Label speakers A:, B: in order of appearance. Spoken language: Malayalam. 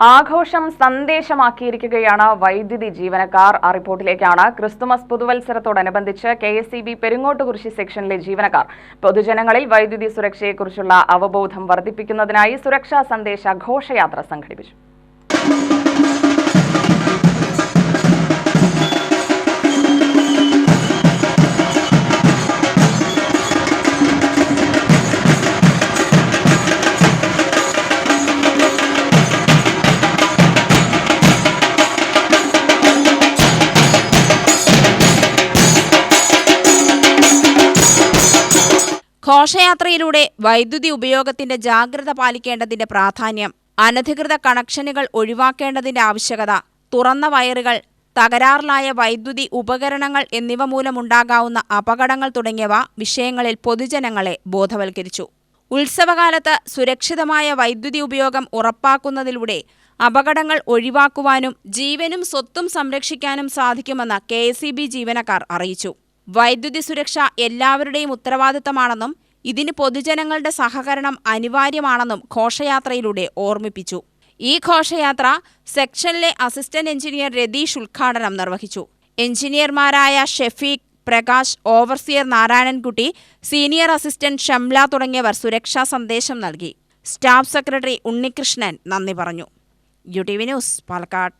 A: ആഘോഷം സന്ദേശമാക്കിയിരിക്കുകയാണ് വൈദ്യുതി ജീവനക്കാർ. ആ റിപ്പോർട്ടിലേക്കാണ് Christmas പുതുവത്സരത്തോടനുബന്ധിച്ച് K S C B Perungottukurissi സെക്ഷനിലെ ജീവനക്കാർ. പൊതുജനങ്ങളിൽ വൈദ്യുതി സുരക്ഷയെക്കുറിച്ചുള്ള അവബോധം വർദ്ധിപ്പിക്കുന്നതിനായി സുരക്ഷാ സന്ദേശ ഘോഷയാത്ര സംഘടിപ്പിച്ചു.
B: ഘോഷയാത്രയിലൂടെ വൈദ്യുതി ഉപയോഗത്തിന്റെ ജാഗ്രത പാലിക്കേണ്ടതിന്റെ പ്രാധാന്യം അനധികൃത കണക്ഷനുകൾ ഒഴിവാക്കേണ്ടതിന്റെ ആവശ്യകത തുറന്ന വയറുകൾ തകരാറിലായ വൈദ്യുതി ഉപകരണങ്ങൾ എന്നിവ മൂലമുണ്ടാകാവുന്ന അപകടങ്ങൾ തുടങ്ങിയവ വിഷയങ്ങളിൽ പൊതുജനങ്ങളെ ബോധവൽക്കരിച്ചു. ഉത്സവകാലത്ത് സുരക്ഷിതമായ വൈദ്യുതി ഉപയോഗം ഉറപ്പാക്കുന്നതിലൂടെ അപകടങ്ങൾ ഒഴിവാക്കുവാനും ജീവനും സ്വത്തും സംരക്ഷിക്കാനും സാധിക്കുമെന്ന് കെ ജീവനക്കാർ അറിയിച്ചു. വൈദ്യുതി സുരക്ഷ എല്ലാവരുടെയും ഉത്തരവാദിത്തമാണെന്നും ഇതിന് പൊതുജനങ്ങളുടെ സഹകരണം അനിവാര്യമാണെന്നും ഘോഷയാത്രയിലൂടെ ഓർമ്മിപ്പിച്ചു. ഈ ഘോഷയാത്ര സെക്ഷനിലെ അസിസ്റ്റന്റ് എഞ്ചിനീയർ രതീഷ് ഉദ്ഘാടനം നിർവഹിച്ചു. എഞ്ചിനീയർമാരായ Shefeeq Prakash overseer Narayanankutty senior assistant Shamla തുടങ്ങിയവർ സുരക്ഷാ സന്ദേശം നൽകി. സ്റ്റാഫ് സെക്രട്ടറി ഉണ്ണികൃഷ്ണൻ നന്ദി പറഞ്ഞു. U T V news Palakkad.